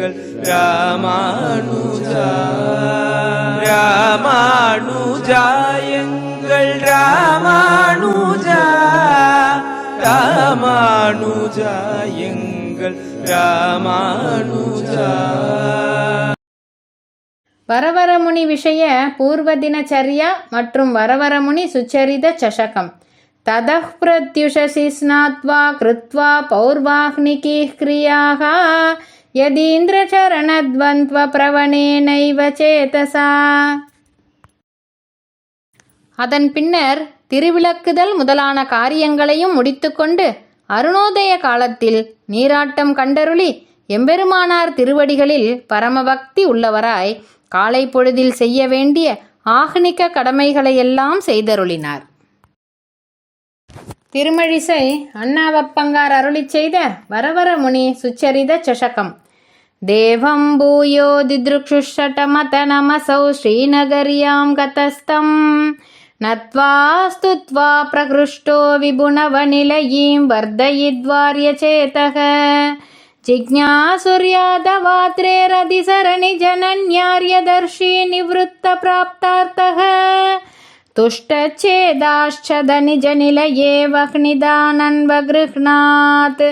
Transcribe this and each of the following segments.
எங்கள் ராமானுஜா ராமானுஜா எங்கள் ராமானுஜா ராமானுஜா எங்கள் ராமானுஜா வரவரமுனி விஷய பூர்வ தினச்சரியா மற்றும் வரவரமுனி சுச்சரித சஷகம் ததः பிரத்யுஷசி ஸ்நாத்வா கிருத்வா பௌர்வாஹ்னிகீः கிரியாः யதீந்திரச்சரணத்வந்த்வ சேதசா. அதன் பின்னர் திருவிளக்குதல் முதலான காரியங்களையும் முடித்துக்கொண்டு அருணோதய காலத்தில் நீராட்டம் கண்டருளி எம்பெருமானார் திருவடிகளில் பரமபக்தி உள்ளவராய் காலை பொழுதில் செய்ய வேண்டிய ஆகனிக்க கடமைகளையெல்லாம் செய்தருளினார். திருமழிசை तिरुमळि सै अणावप्पङ्गार अरुलिचैद वरवरमुनि सुचरित चषकम् देवं भूयो दिदृक्षुशटमतनमसौ श्रीनगर्यां गतस्थं नत्वा स्तुत्वा प्रकृष्टो विभुनवनिलयीं वर्धयिद्वार्य चेतः जिज्ञासुर्यादवात्रेरधिसरणि जनन्यार्यदर्शी निवृत्त प्राप्तार्थः तुष्टच्छेदाश्चदनिजनिलये वह्निदानन्वगृह्णात्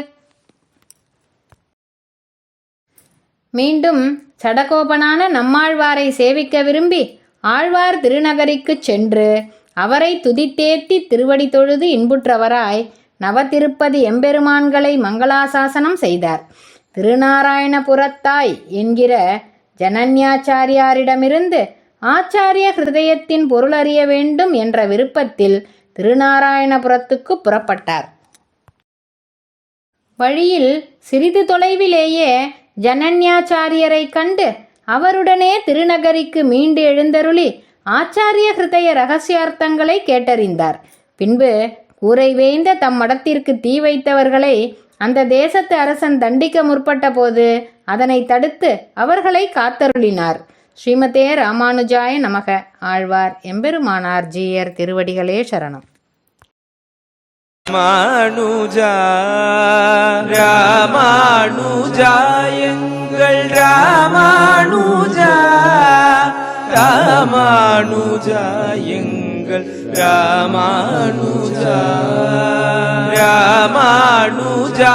மீண்டும் சடகோபனான நம்மாழ்வாரை சேவிக்க விரும்பி ஆழ்வார் திருநகரிக்குச் சென்று அவரை துதித்தேத்தி திருவடி தொழுது இன்புற்றவராய் நவதிருப்பதி எம்பெருமான்களை மங்களாசாசனம் செய்தார் திருநாராயணபுரத்தாய் என்கிற ஜனன்யாச்சாரியாரிடமிருந்து ஆச்சாரிய ஹிருதயத்தின் பொருள் அறிய வேண்டும் என்ற விருப்பத்தில் திருநாராயணபுரத்துக்கு புறப்பட்டார். வழியில் சிறிது தொலைவிலேயே ஜனன்யாச்சாரியரை கண்டு அவருடனே திருநகரிக்கு மீண்டு எழுந்தருளி ஆச்சாரிய ஹிருதய ரகசியார்த்தங்களை கேட்டறிந்தார். பின்பு கூரை வேய்ந்த தம் மடத்திற்கு தீ வைத்தவர்களை அந்த தேசத்து அரசன் தண்டிக்க முற்பட்ட போது அதனை தடுத்து அவர்களை காத்தருளினார். ஸ்ரீமதே ராமானுஜாய நமக. ஆழ்வார் எம்பெருமானார் ஜீயர் திருவடிகளே சரணம். ராமானுஜா ராமானுஜா எங்கள் ராமானுஜா ராமானுஜா எங்கள் ராமானுஜா ராமானுஜா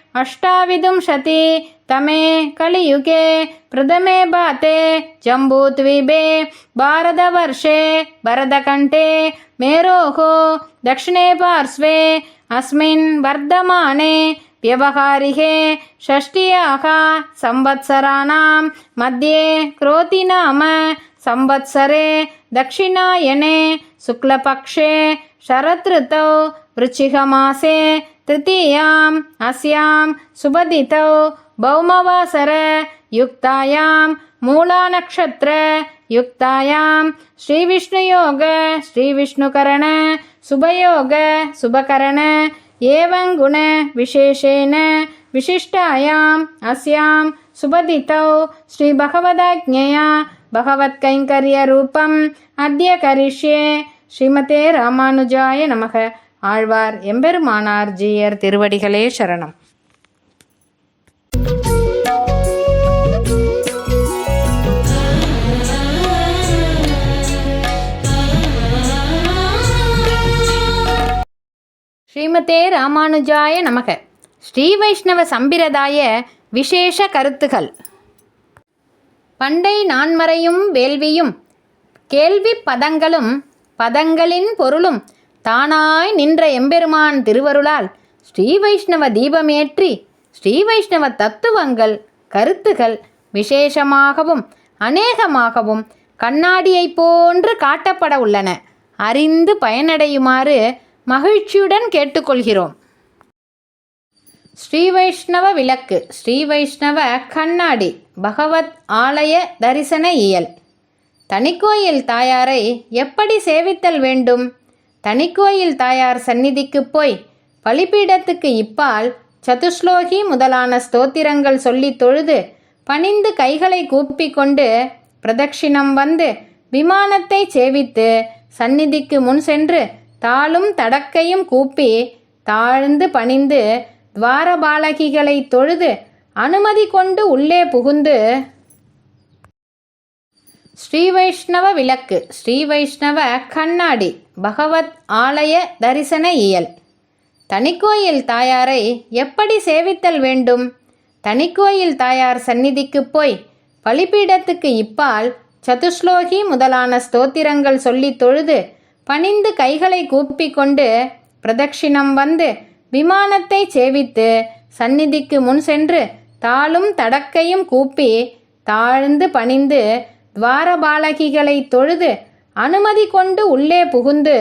अष्टाविंशति तमे कलियुगे प्रथमे बाते जम्बूद्वीपे भारतवर्षे भरतकण्ठे मेरोः दक्षिणे पार्श्वे अस्मिन् वर्धमाने व्यवहारिके षष्ट्याः संवत्सराणां मध्ये क्रोतिनाम संवत्सरे दक्षिणायने शुक्लपक्षे शरदृतौ वृश्चिकमासे तृतीयाम् अस्यां सुबदितौ भौमवासर युक्तायां मूलानक्षत्र युक्तायां श्रीविष्णुयोग श्रीविष्णुकरण सुभयोग सुभकरण एवं गुण विशेषेण विशिष्टायाम् अस्यां सुबदितौ श्रीभगवदाज्ञया भगवत्कैङ्कर्यरूपम् अद्य करिष्ये श्रीमते रामानुजाय नमः ஆழ்வார் எம்பெருமானார் ஜீயர் திருவடிகளே சரணம். ஸ்ரீமதே ராமானுஜாய நமக. ஸ்ரீ வைஷ்ணவ சம்பிரதாய விசேஷ கருத்துகள். பண்டை நான்மறையும் வேள்வியும் கேள்வி பதங்களும் பதங்களின் பொருளும் தானாய் நின்ற எம்பெருமான் திருவருளால் ஸ்ரீ வைஷ்ணவ தீபமேற்றி ஸ்ரீ வைஷ்ணவ தத்துவங்கள் கருத்துகள் விசேஷமாகவும் அநேகமாகவும் கண்ணாடியைப் போன்று காட்டப்பட உள்ளன. அறிந்து பயனடையுமாறு மகிழ்ச்சியுடன் கேட்டுக்கொள்கிறோம். ஸ்ரீ வைஷ்ணவ விளக்கு ஸ்ரீ வைஷ்ணவ கண்ணாடி பகவத் ஆலய தரிசன இயல். தனிக்கோயில் தாயாரை எப்படி சேவித்தல் வேண்டும்? தனிக்கோயில் தாயார் சந்நிதிக்குப் போய் பலிபீடத்துக்கு இப்பால் சதுஸ்லோகி முதலான ஸ்தோத்திரங்கள் சொல்லித் தொழுது பணிந்து கைகளை கூப்பிக்கொண்டு பிரதட்சிணம் வந்து விமானத்தை சேவித்து சந்நிதிக்கு முன் சென்று தாளும் தடக்கையும் கூப்பி தாழ்ந்து பணிந்து துவாரபாலகிகளை தொழுது அனுமதி கொண்டு உள்ளே புகுந்து ஸ்ரீ வைஷ்ணவ விளக்கு ஸ்ரீ வைஷ்ணவ கண்ணாடி. பகவத் ஆலய தரிசன இயல். தனிக்கோயில் தாயாரை எப்படி சேவித்தல் வேண்டும்? தனிக்கோயில் தாயார் சந்நிதிக்குப் போய் பலிபீடத்துக்கு இப்பால் சதுஸ்லோகி முதலான ஸ்தோத்திரங்கள் சொல்லித் தொழுது பணிந்து கைகளை கூப்பிக்கொண்டு பிரதட்சிணம் வந்து விமானத்தை சேவித்து சந்நிதிக்கு முன் சென்று தாளும் தடக்கையும் கூப்பி தாழ்ந்து பணிந்து துவாரபாலகிகளை தொழுது அனுமதி கொண்டு உள்ளே புகுந்து